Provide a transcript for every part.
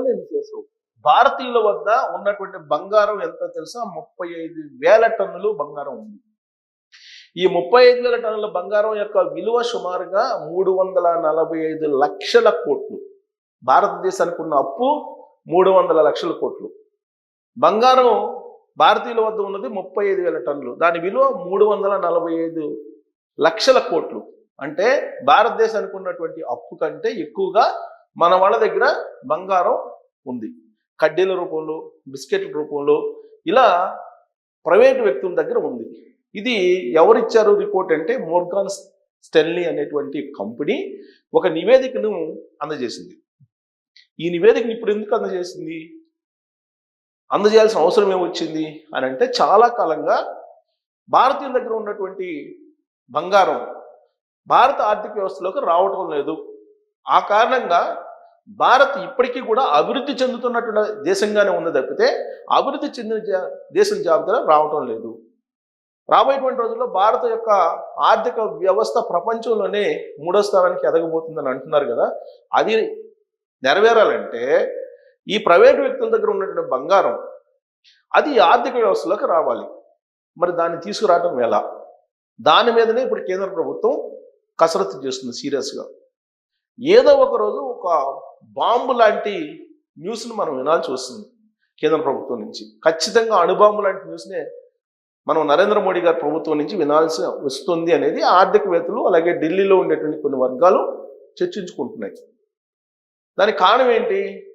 నేను చేసావు? భారతీయుల వద్ద ఉన్నటువంటి బంగారం ఎంత తెలుసా? ముప్పై ఐదు వేల టన్నులు బంగారం ఉంది. ఈ ముప్పై ఐదు వేల టన్నుల బంగారం యొక్క విలువ సుమారుగా మూడు వందల నలభై ఐదు లక్షల కోట్లు. భారతదేశానికి ఉన్న అప్పు మూడు వందల లక్షల కోట్లు. బంగారం భారతీయుల వద్ద ఉన్నది ముప్పై ఐదు వేల టన్నులు. దాని విలువ మూడు వందల నలభై ఐదు లక్షల కోట్లు. అంటే భారతదేశానికి ఉన్నటువంటి అప్పు కంటే ఎక్కువగా మన వాళ్ళ దగ్గర బంగారం ఉంది. కడ్డీల రూపంలో బిస్కెట్ల రూపంలో ఇలా ప్రైవేటు వ్యక్తుల దగ్గర ఉంది. ఇది ఎవరిచ్చారు రిపోర్ట్ అంటే మోర్గాన్ స్టెన్లీ అనేటువంటి కంపెనీ ఒక నివేదికను అందజేసింది. ఈ నివేదికను ఇప్పుడు ఎందుకు అందజేసింది? అందజేయాల్సిన అవసరం ఏమొచ్చింది? అని అంటే చాలా కాలంగా భారతీయుల దగ్గర ఉన్నటువంటి బంగారం భారత ఆర్థిక వ్యవస్థలోకి రావటం లేదు. ఆ కారణంగా భారత్ ఇప్పటికీ కూడా అభివృద్ధి చెందుతున్నటువంటి దేశంగానే ఉంది తప్పితే అభివృద్ధి చెందిన జా- దేశం జాబితాలో రావటం లేదు. రాబోయేటువంటి రోజుల్లో భారత యొక్క ఆర్థిక వ్యవస్థ ప్రపంచంలోనే మూడో స్థానానికి ఎదగబోతుందని అంటున్నారు కదా అది నెరవేరాలంటే ఈ ప్రైవేటు వ్యక్తుల దగ్గర ఉన్నటువంటి బంగారం అది ఆర్థిక వ్యవస్థలోకి రావాలి. మరి దాన్ని తీసుకురావటం ఎలా? దాని మీదనే ఇప్పుడు కేంద్ర ప్రభుత్వం కసరత్తు చేస్తుంది సీరియస్గా. ఏదో ఒక రోజు ఒక బాంబు లాంటి న్యూస్ని మనం వినాల్సి వస్తుంది కేంద్ర ప్రభుత్వం నుంచి. ఖచ్చితంగా అణుబాంబు లాంటి న్యూస్నే మనం నరేంద్ర మోడీ గారి ప్రభుత్వం నుంచి వినాల్సి వస్తుంది అనేది ఆర్థికవేత్తలు అలాగే ఢిల్లీలో ఉండేటువంటి కొన్ని వర్గాలు చర్చించుకుంటున్నాయి. దానికి కారణం ఏంటి?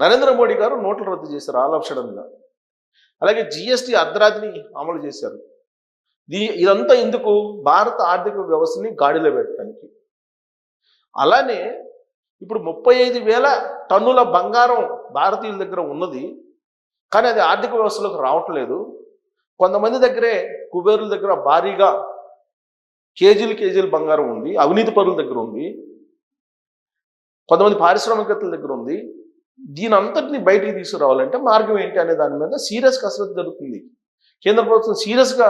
నరేంద్ర మోడీ గారు నోట్లు రద్దు చేశారు ఆల్ అలాగే జిఎస్టీ అర్ధరాత్రిని అమలు చేశారు. దీ ఇదంతా ఎందుకు? భారత ఆర్థిక వ్యవస్థని గాడిలో పెట్టడానికి. అలానే ఇప్పుడు ముప్పై ఐదు వేల టన్నుల బంగారం భారతీయుల దగ్గర ఉన్నది కానీ అది ఆర్థిక వ్యవస్థలోకి రావట్లేదు. కొంతమంది దగ్గరే కుబేరుల దగ్గర భారీగా కేజీలు కేజీలు బంగారం ఉంది అవినీతి పరుల దగ్గర ఉంది కొంతమంది పారిశ్రామికవేత్తల దగ్గర ఉంది. దీని అంతటిని బయటికి తీసుకురావాలంటే మార్గం ఏంటి అనే దాని మీద సీరియస్ కసరత్తు జరుగుతుంది. కేంద్ర ప్రభుత్వం సీరియస్గా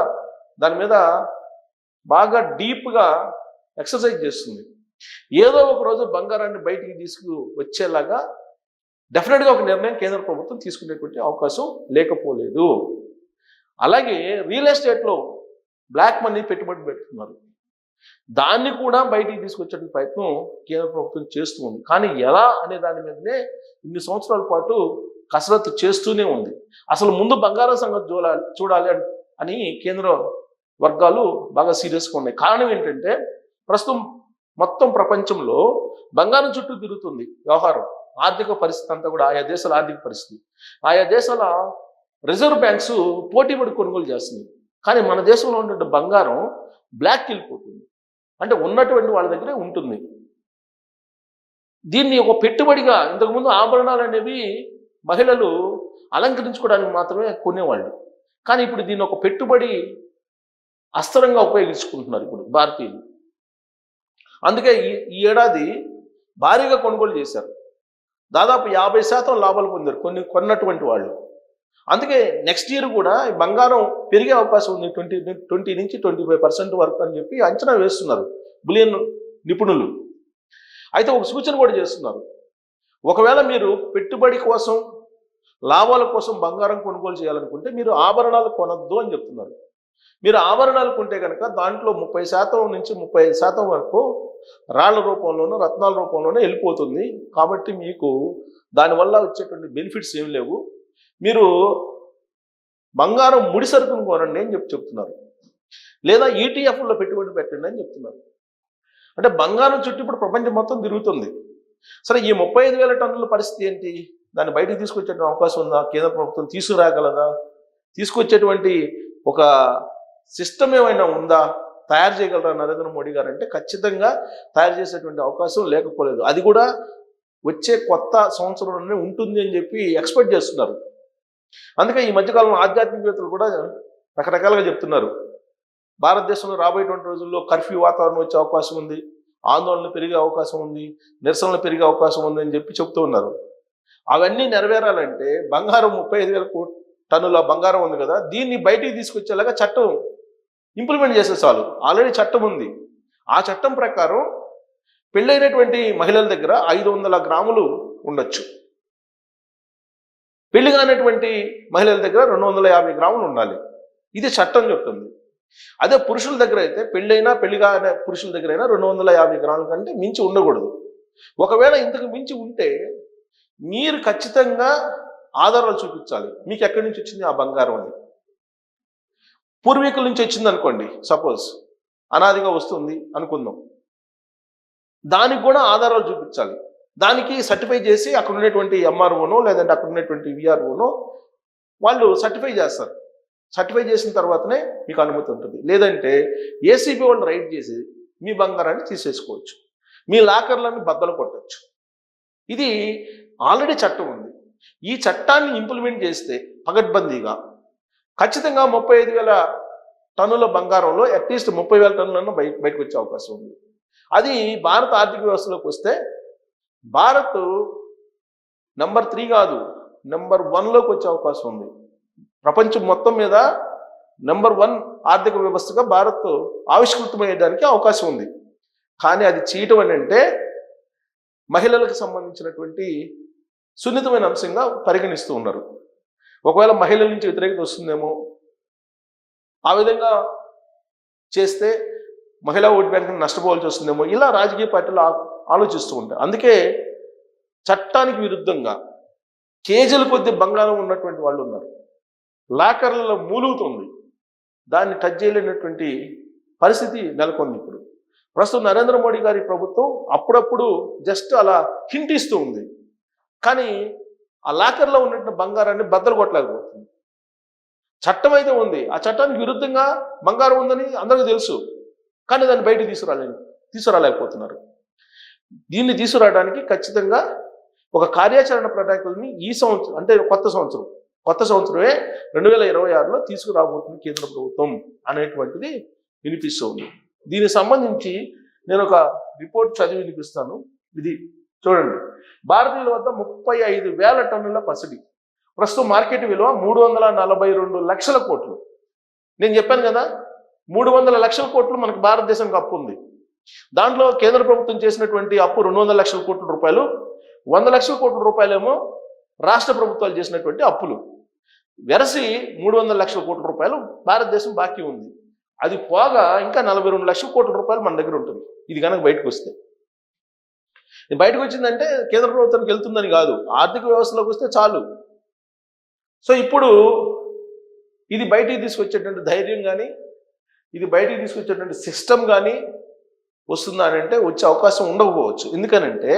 దాని మీద బాగా డీప్గా ఎక్సర్సైజ్ చేస్తుంది. ఏదో ఒక రోజు బంగారాన్ని బయటికి తీసుకు వచ్చేలాగా డెఫినెట్గా ఒక నిర్ణయం కేంద్ర ప్రభుత్వం తీసుకునేటువంటి అవకాశం లేకపోలేదు. అలాగే రియల్ ఎస్టేట్లో బ్లాక్ మనీ పెట్టుబడి పెడుతున్నారు. దాన్ని కూడా బయటికి తీసుకొచ్చే ప్రయత్నం కేంద్ర ప్రభుత్వం చేస్తూ ఉంది. కానీ ఎలా అనే దాని మీదనే ఇన్ని సంవత్సరాల పాటు కసరత్తు చేస్తూనే ఉంది. అసలు ముందు బంగారం సంగతి చూడాలి చూడాలి అని- అని కేంద్ర వర్గాలు బాగా సీరియస్గా ఉన్నాయి. కారణం ఏంటంటే ప్రస్తుతం మొత్తం ప్రపంచంలో బంగారం చుట్టూ తిరుగుతుంది వ్యవహారం. ఆర్థిక పరిస్థితి అంతా కూడా ఆయా దేశాల ఆర్థిక పరిస్థితి. ఆయా దేశాల రిజర్వ్ బ్యాంక్స్ పోటీ పడి కొనుగోలు చేస్తున్నాయి. కానీ మన దేశంలో ఉన్నటువంటి బంగారం బ్లాక్కి వెళ్ళిపోతుంది. అంటే ఉన్నటువంటి వాళ్ళ దగ్గరే ఉంటుంది. దీన్ని ఒక పెట్టుబడిగా ఇంతకుముందు ఆభరణాలు అనేవి మహిళలు అలంకరించుకోవడానికి మాత్రమే కొనేవాళ్ళు. కానీ ఇప్పుడు దీన్ని ఒక పెట్టుబడి అస్త్రంగా ఉపయోగించుకుంటున్నారు ఇప్పుడు భారతీయులు. అందుకే ఈ ఈ ఏడాది భారీగా కొనుగోలు చేశారు. దాదాపు యాభై శాతం లాభాలు పొందారు కొన్ని కొన్నటువంటి వాళ్ళు. అందుకే నెక్స్ట్ ఇయర్ కూడా ఈ బంగారం పెరిగే అవకాశం ఉంది. ట్వంటీ ట్వంటీ నుంచి ట్వంటీ ఫైవ్ పర్సెంట్ వరకు అని చెప్పి అంచనా వేస్తున్నారు బులియన్ నిపుణులు. అయితే ఒక సూచన కూడా చేస్తున్నారు. ఒకవేళ మీరు పెట్టుబడి కోసం లాభాల కోసం బంగారం కొనుగోలు చేయాలనుకుంటే మీరు ఆభరణాలు కొనద్దు అని చెప్తున్నారు. మీరు ఆభరణాలు కొంటే కనుక దాంట్లో ముప్పై శాతం నుంచి ముప్పై శాతం వరకు రాళ్ళ రూపంలోనూ రత్నాల రూపంలోనూ వెళ్ళిపోతుంది. కాబట్టి మీకు దానివల్ల వచ్చేటువంటి బెనిఫిట్స్ ఏం లేవు. మీరు బంగారం ముడి సరుకును కొనండి అని చెప్పి చెప్తున్నారు. లేదా ఈటీఎఫ్లో పెట్టుబడి పెట్టండి అని చెప్తున్నారు. అంటే బంగారం చుట్టూ ఇప్పుడు ప్రపంచం మొత్తం తిరుగుతుంది. సరే ఈ ముప్పై ఐదు వేల టన్నుల పరిస్థితి ఏంటి? దాన్ని బయటకు తీసుకొచ్చే అవకాశం ఉందా? కేంద్ర ప్రభుత్వం తీసుకురాగలదా? తీసుకొచ్చేటువంటి ఒక సిస్టమ్ ఏమైనా ఉందా? తయారు చేయగలరా నరేంద్ర మోడీ గారు? అంటే ఖచ్చితంగా తయారు చేసేటువంటి అవకాశం లేకపోలేదు. అది కూడా వచ్చే కొత్త సంవత్సరంలోనే ఉంటుంది అని చెప్పి ఎక్స్పెక్ట్ చేస్తున్నారు. అందుకే ఈ మధ్యకాలంలో ఆధ్యాత్మికవేత్తలు కూడా రకరకాలుగా చెప్తున్నారు. భారతదేశంలో రాబోయేటువంటి రోజుల్లో కర్ఫ్యూ వాతావరణం వచ్చే అవకాశం ఉంది. ఆందోళనలు పెరిగే అవకాశం ఉంది. నిరసనలు పెరిగే అవకాశం ఉంది అని చెప్పి చెప్తూ ఉన్నారు. అవన్నీ నెరవేరాలంటే బంగారం ముప్పై ఐదు వేల కోట్ టన్నుల బంగారం ఉంది కదా దీన్ని బయటికి తీసుకొచ్చేలాగా చట్టం ఇంప్లిమెంట్ చేసే చాలు. ఆల్రెడీ చట్టం ఉంది. ఆ చట్టం ప్రకారం పెళ్ళైనటువంటి మహిళల దగ్గర ఐదు వందల గ్రాములు ఉండొచ్చు. పెళ్ళి కానటువంటి మహిళల దగ్గర రెండు వందల యాభై గ్రాములు ఉండాలి. ఇది చట్టం చెప్తుంది. అదే పురుషుల దగ్గర అయితే పెళ్ళైనా పెళ్ళి కాని పురుషుల దగ్గర అయినా రెండు వందల యాభై గ్రాముల కంటే మించి ఉండకూడదు. ఒకవేళ ఇంతకు మించి ఉంటే మీరు ఖచ్చితంగా ఆధారాలు చూపించాలి. మీకు ఎక్కడి నుంచి వచ్చింది ఆ బంగారం అని? పూర్వీకుల నుంచి వచ్చింది అనుకోండి సపోజ్ అనాదిగా వస్తుంది అనుకుందాం. దానికి కూడా ఆధారాలు చూపించాలి. దానికి సర్టిఫై చేసి అక్కడ ఉండేటువంటి ఎంఆర్ఓనో లేదంటే అక్కడ ఉన్నటువంటి విఆర్ఓనో వాళ్ళు సర్టిఫై చేస్తారు. సర్టిఫై చేసిన తర్వాతనే మీకు అనుమతి ఉంటుంది. లేదంటే ఏసీబీ వాళ్ళు రైడ్ చేసి మీ బంగారాన్ని తీసేసుకోవచ్చు. మీ లాకర్లను బద్దలు కొట్టచ్చు. ఇది ఆల్రెడీ చట్టం ఉంది. ఈ చట్టాన్ని ఇంప్లిమెంట్ చేస్తే పగడ్బందీగా ఖచ్చితంగా ముప్పై ఐదు వేల టన్నుల బంగారంలో అట్లీస్ట్ ముప్పై వేల టన్నులను బయట బయటకు వచ్చే అవకాశం ఉంది. అది భారత ఆర్థిక వ్యవస్థలోకి వస్తే భారత్ నంబర్ త్రీ కాదు నెంబర్ వన్లోకి వచ్చే అవకాశం ఉంది. ప్రపంచం మొత్తం మీద నెంబర్ వన్ ఆర్థిక వ్యవస్థగా భారత్ ఆవిష్కృతమయ్యడానికి అవకాశం ఉంది. కానీ అది చేయటం అని అంటే మహిళలకు సంబంధించినటువంటి సున్నితమైన అంశంగా పరిగణిస్తూ ఉన్నారు. ఒకవేళ మహిళల నుంచి వ్యతిరేకత వస్తుందేమో ఆ విధంగా చేస్తే మహిళా ఓటు బ్యాంక్ నష్టపోవాల్సి వస్తుందేమో ఇలా రాజకీయ పార్టీలు ఆలోచిస్తూ ఉంటాయి. అందుకే చట్టానికి విరుద్ధంగా కేజీల కొద్ది బంగారం ఉన్నటువంటి వాళ్ళు ఉన్నారు. లాకర్లలో మూలుగుతుంది. దాన్ని టచ్ చేయలేనటువంటి పరిస్థితి నెలకొంది ఇప్పుడు. ప్రస్తుతం నరేంద్ర మోడీ గారి ప్రభుత్వం అప్పుడప్పుడు జస్ట్ అలా హింటిస్తూ ఉంది. కానీ ఆ లాకర్లో ఉన్నటువంటి బంగారాన్ని బద్దలు కొట్టలేకపోతుంది. చట్టం అయితే ఉంది. ఆ చట్టానికి విరుద్ధంగా బంగారం ఉందని అందరికీ తెలుసు. కానీ దాన్ని బయట తీసుకురాలే తీసుకురాలేకపోతున్నారు. దీన్ని తీసుకురావడానికి ఖచ్చితంగా ఒక కార్యాచరణ ప్రణాళికల్ని ఈ సంవత్సరం అంటే కొత్త సంవత్సరం కొత్త సంవత్సరమే రెండు వేల ఇరవై ఆరులో తీసుకురాబోతుంది కేంద్ర ప్రభుత్వం అనేటువంటిది వినిపిస్తుంది. దీనికి సంబంధించి నేను ఒక రిపోర్ట్ చదివి వినిపిస్తాను. ఇది చూడండి. భారతీయుల వద్ద ముప్పై ఐదు వేల టన్నుల పసిడి. ప్రస్తుతం మార్కెట్ విలువ మూడు వందల నలభై రెండు లక్షల కోట్లు. నేను చెప్పాను కదా మూడు వందల లక్షల కోట్లు మనకు భారతదేశంకి అప్పు ఉంది. దాంట్లో కేంద్ర ప్రభుత్వం చేసినటువంటి అప్పు రెండు వందల లక్షల కోట్ల రూపాయలు వంద లక్షల కోట్ల రూపాయలేమో రాష్ట్ర ప్రభుత్వాలు చేసినటువంటి అప్పులు. వెరసి మూడు వందల లక్షల కోట్ల రూపాయలు భారతదేశం బాకీ ఉంది. అది పోగా ఇంకా నలభై రెండు లక్షల కోట్ల రూపాయలు మన దగ్గర ఉంటుంది. ఇది కనుక బయటకు వస్తే. బయటకు వచ్చిందంటే కేంద్ర ప్రభుత్వానికి వెళ్తుందని కాదు. ఆర్థిక వ్యవస్థలోకి వస్తే చాలు. సో ఇప్పుడు ఇది బయటికి తీసుకొచ్చేటువంటి ధైర్యం కానీ ఇది బయటికి తీసుకొచ్చేటువంటి సిస్టమ్ కానీ వస్తుందా అంటే వచ్చే అవకాశం ఉండకపోవచ్చు. ఎందుకనంటే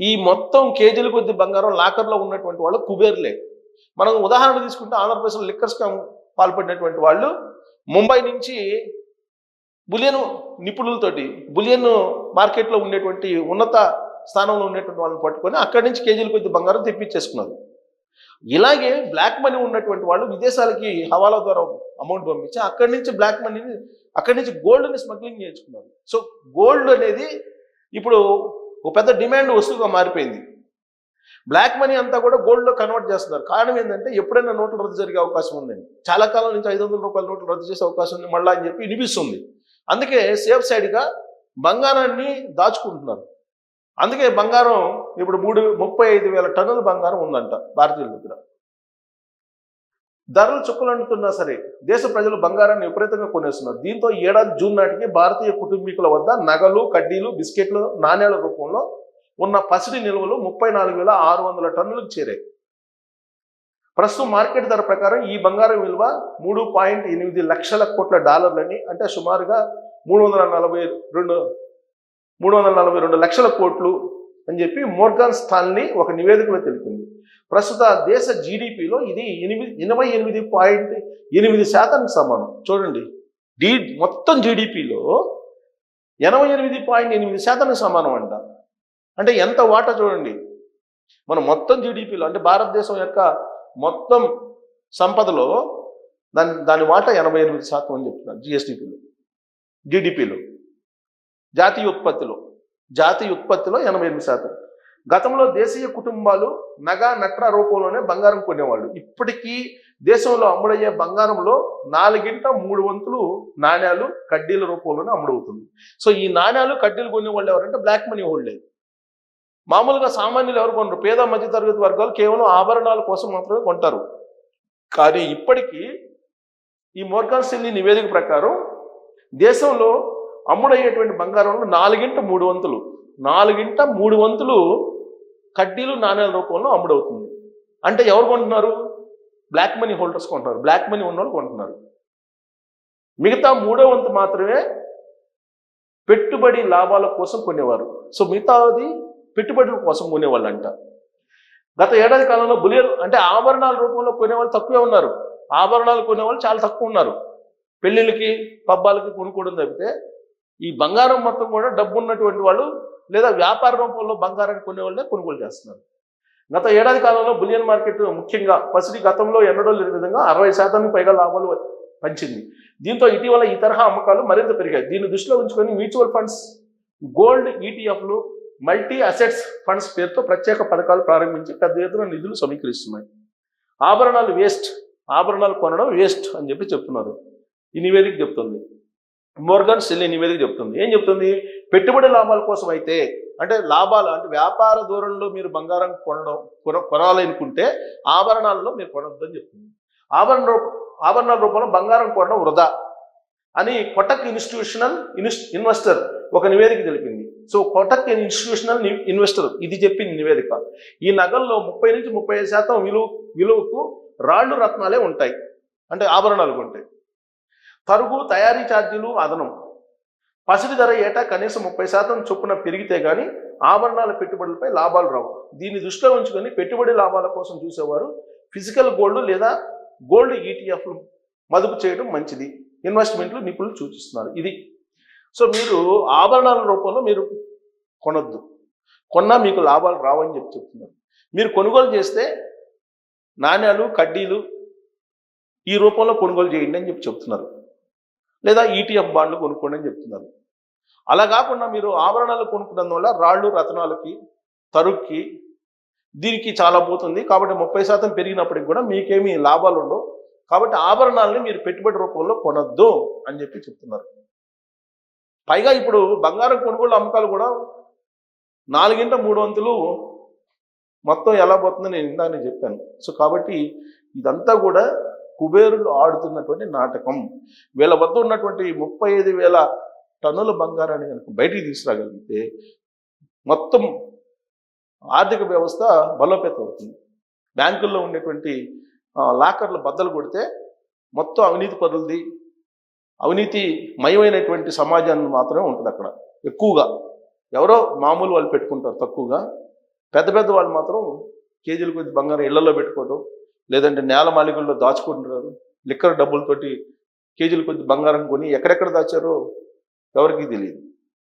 ఈ మొత్తం కేజీల కొద్ది బంగారం లాకర్లో ఉన్నటువంటి వాళ్ళు కుబేర్లే. మనం ఉదాహరణ తీసుకుంటే ఆంధ్రప్రదేశ్లో లిక్కర్ స్కామ్ పాల్పడినటువంటి వాళ్ళు ముంబై నుంచి బులియన్ నిపుణులతోటి బులియన్ మార్కెట్లో ఉండేటువంటి ఉన్నత స్థానంలో ఉండేటువంటి వాళ్ళని పట్టుకొని అక్కడి నుంచి కేజీలు కొద్ది బంగారం తెప్పించేసుకున్నారు. ఇలాగే బ్లాక్ మనీ ఉన్నటువంటి వాళ్ళు విదేశాలకి హవాలా ద్వారా అమౌంట్ పంపించి అక్కడి నుంచి బ్లాక్ మనీని అక్కడి నుంచి గోల్డ్ని స్మగ్లింగ్ చేయించుకున్నారు. సో గోల్డ్ అనేది ఇప్పుడు ఒక పెద్ద డిమాండ్ వస్తువుగా మారిపోయింది. బ్లాక్ మనీ అంతా కూడా గోల్డ్లో కన్వర్ట్ చేస్తున్నారు. కారణం ఏంటంటే ఎప్పుడైనా నోట్లు రద్దు జరిగే అవకాశం ఉందండి. చాలా కాలం నుంచి ఐదు వందల రూపాయల నోట్లు రద్దు చేసే అవకాశం ఉంది మళ్ళా అని చెప్పి వినిపిస్తుంది. అందుకే సేఫ్ సైడ్గా బంగారాన్ని దాచుకుంటున్నారు. అందుకే బంగారం ఇప్పుడు మూడు ముప్పై ఐదు వేల టన్నుల బంగారం ఉందంట భారతీయుల దగ్గర. ధరలు చుక్కలంటున్నా సరే దేశ ప్రజలు బంగారాన్ని విపరీతంగా కొనేస్తున్నారు. దీంతో ఏడాది జూన్ నాటికి భారతీయ కుటుంబీకుల వద్ద నగలు కడ్డీలు బిస్కెట్లు నాణ్యాల రూపంలో ఉన్న పసిడి నిల్వలు ముప్పై నాలుగు వేల ఆరు వందల టన్నులకు చేరాయి. ప్రస్తుతం మార్కెట్ ధర ప్రకారం ఈ బంగారం విలువ మూడు పాయింట్ ఎనిమిది లక్షల కోట్ల డాలర్లని అంటే సుమారుగా మూడు వందల నలభై రెండు మూడు వందల నలభై రెండు లక్షల కోట్లు అని చెప్పి మోర్గాన్ స్టాన్లీ ఒక నివేదికలో తెలిపింది ప్రస్తుత దేశ జీడిపిలో ఇది ఎనిమిది ఎనభై ఎనిమిది పాయింట్ ఎనిమిది శాతానికి సమానం. చూడండి డి మొత్తం జీడిపిలో ఎనభై ఎనిమిది పాయింట్ ఎనిమిది శాతానికి సమానం అంట. అంటే ఎంత వాటా చూడండి. మన మొత్తం జీడిపిలో అంటే భారతదేశం యొక్క మొత్తం సంపదలో దాని దాని వాటా ఎనభై ఎనిమిది శాతం అని చెప్తున్నారు జిఎస్డిపిలో జీడిపిలో జాతీయ ఉత్పత్తిలో. జాతీయ ఉత్పత్తిలో ఎనభై ఎనిమిది శాతం. గతంలో దేశీయ కుటుంబాలు నగ నట్ర రూపంలోనే బంగారం కొనేవాళ్ళు. ఇప్పటికీ దేశంలో అమ్ముడయ్యే బంగారంలో నాలుగింట మూడు వంతులు నాణ్యాలు కడ్డీల రూపంలోనే అమ్ముడవుతుంది. సో ఈ నాణ్యాలు కడ్డీలు కొనే వాళ్ళు ఎవరంటే బ్లాక్ మనీ హోల్డే మామూలుగా సామాన్యులు ఎవరు కొనరు. పేద మధ్యతరగతి వర్గాలు కేవలం ఆభరణాల కోసం మాత్రమే కొంటారు. కానీ ఇప్పటికీ ఈ మోర్గాన్ సిల్లీ నివేదిక ప్రకారం దేశంలో అమ్ముడయ్యేటువంటి బంగారంలో నాలుగింట మూడు వంతులు. నాలుగింట మూడు వంతులు కడ్డీలు నాణ్యాల రూపంలో అమ్ముడవుతుంది. అంటే ఎవరు కొంటున్నారు? బ్లాక్ మనీ హోల్డర్స్ కొంటున్నారు. బ్లాక్ మనీ ఉన్నోళ్ళు కొంటున్నారు. మిగతా మూడో వంతు మాత్రమే పెట్టుబడి లాభాల కోసం కొనేవారు. సో మిగతాది పెట్టుబడుల కోసం కొనేవాళ్ళు అంట గత ఏడాది కాలంలో బులియన్ అంటే ఆభరణాల రూపంలో కొనేవాళ్ళు తక్కువే ఉన్నారు. ఆభరణాలు కొనేవాళ్ళు చాలా తక్కువ ఉన్నారు. పెళ్ళిళ్ళకి పబ్బాలకి కొనుక్కోవడం తప్పితే ఈ బంగారం మొత్తం కూడా డబ్బు ఉన్నటువంటి వాళ్ళు లేదా వ్యాపార రూపంలో బంగారాన్ని కొనేవాళ్ళే కొనుగోలు చేస్తున్నారు. గత ఏడాది కాలంలో బులియన్ మార్కెట్ ముఖ్యంగా పసిడి గతంలో ఎన్నడో లేని విధంగా అరవై శాతానికి పైగా లాభాలు పంచింది. దీంతో ఇటీవల ఈ తరహా అమ్మకాలు మరింత పెరిగాయి. దీన్ని దృష్టిలో ఉంచుకొని మ్యూచువల్ ఫండ్స్ గోల్డ్ ఈటీఎఫ్లు మల్టీ అసెట్స్ ఫండ్స్ పేరుతో ప్రత్యేక పథకాలు ప్రారంభించి పెద్ద ఎత్తున నిధులు సమీకరిస్తున్నాయి. ఆభరణాలు వేస్ట్ ఆభరణాలు కొనడం వేస్ట్ అని చెప్పి చెప్తున్నారు. ఈ నివేదిక చెప్తుంది. మోర్గన్ సెల్లి నివేదిక చెప్తుంది. ఏం చెప్తుంది? పెట్టుబడి లాభాల కోసం అయితే అంటే లాభాలు అంటే వ్యాపార దూరంలో మీరు బంగారం కొనడం కొన కొనాలనుకుంటే ఆభరణాలలో మీరు కొనొద్దని చెప్తుంది. ఆభరణ రూప ఆభరణాల రూపంలో బంగారం కొనడం వృధా అని కొటక్ ఇన్స్టిట్యూషనల్ ఇన్వెస్టర్ ఒక నివేదిక తెలిపింది. సో కొటక్ ఇన్స్టిట్యూషనల్ ఇన్వెస్టర్ ఇది చెప్పింది నివేదిక. ఈ నగల్లో ముప్పై నుంచి ముప్పై శాతం విలువ విలువకు రాళ్ళు రత్నాలే ఉంటాయి. అంటే ఆభరణాలు ఉంటాయి తరుగు తయారీ ఛార్జీలు అదనం. పసిడి ధర ఏటా కనీసం ముప్పై శాతం చొప్పున పెరిగితే కానీ ఆభరణాల పెట్టుబడులపై లాభాలు రావు. దీన్ని దృష్టిలో ఉంచుకొని పెట్టుబడి లాభాల కోసం చూసేవారు ఫిజికల్ గోల్డ్ లేదా గోల్డ్ ఈటీఎఫ్లు మదుపు చేయడం మంచిది. ఇన్వెస్ట్మెంట్లు నిపుణులు సూచిస్తున్నారు. ఇది సో మీరు ఆభరణాల రూపంలో మీరు కొనొద్దు. కొన్నా మీకు లాభాలు రావని చెప్పి చెప్తున్నారు. మీరు కొనుగోలు చేస్తే నాణ్యాలు కడ్డీలు ఈ రూపంలో కొనుగోలు చేయండి అని చెప్పి చెప్తున్నారు. లేదా ఈటీఎఫ్ బాండ్లు కొనుక్కోండి అని చెప్తున్నారు. అలా కాకుండా మీరు ఆభరణాలు కొనుక్కున్నందు వల్ల రాళ్ళు రతనాలకి తరుక్కి దీనికి చాలా పోతుంది. కాబట్టి ముప్పై శాతం పెరిగినప్పటికి కూడా మీకేమీ లాభాలు ఉండవు. కాబట్టి ఆభరణాలని మీరు పెట్టుబడి రూపంలో కొనొద్దు అని చెప్పి చెప్తున్నారు. పైగా ఇప్పుడు బంగారం కొనుగోలు అమ్మకాలు కూడా నాలుగింట మూడు వంతులు మొత్తం ఎలా పోతుందో నేను ఇందాక నేను చెప్పాను. సో కాబట్టి ఇదంతా కూడా కుబేరులు ఆడుతున్నటువంటి నాటకం. వీళ్ళ వద్ద ఉన్నటువంటి ముప్పై ఐదు వేల టన్నుల బంగారాన్ని కనుక బయటికి తీసుకురాగలిగితే మొత్తం ఆర్థిక వ్యవస్థ బలోపేతం అవుతుంది బ్యాంకుల్లో ఉండేటువంటి లాకర్లు బద్దలు కొడితే మొత్తం అవినీతి పరులది అవినీతి మయమైనటువంటి సమాజాన్ని మాత్రమే ఉంటుంది అక్కడ. ఎక్కువగా. ఎవరో మామూలు వాళ్ళు పెట్టుకుంటారు తక్కువగా. పెద్ద పెద్ద వాళ్ళు మాత్రం కేజీల కొద్ది బంగారం ఇళ్ళలో పెట్టుకోవడం లేదంటే నేల మాలికల్లో దాచుకుంటున్నారు. లిక్కర్ డబ్బులతోటి కేజీల కొద్ది బంగారం కొని ఎక్కడెక్కడ దాచారో ఎవరికి తెలియదు.